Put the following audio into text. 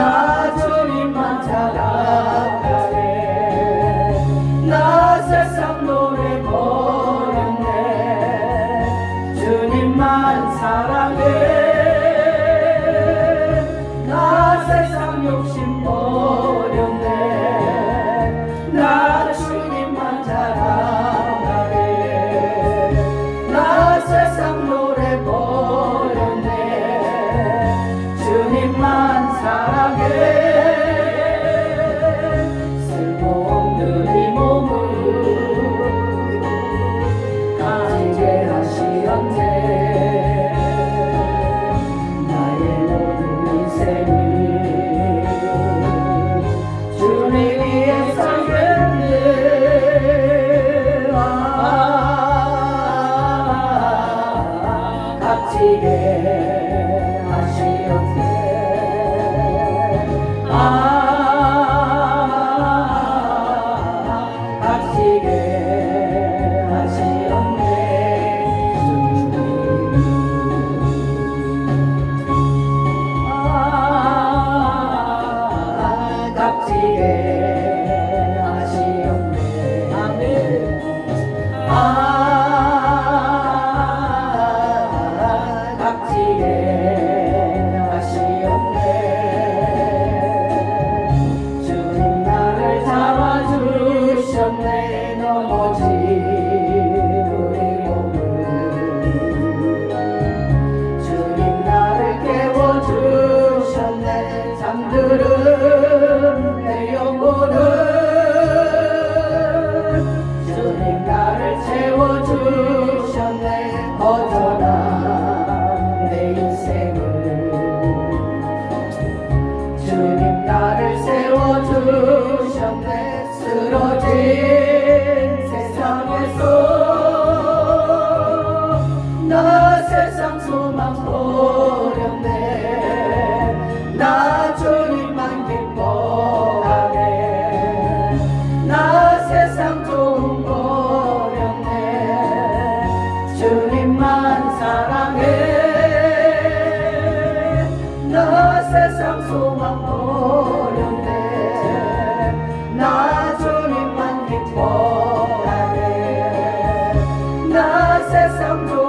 나 주님만 찾아가네. 나 세상 노래 버렸네. 주님만 사랑해. 나 세상 욕심 버렸네. 세상들은 내 영혼을 주님 나를 채워주셨네. 거저라 내 인생을 주님 나를 세워주셨네. 쓰러진 세상에서 나 세상 소망 processão do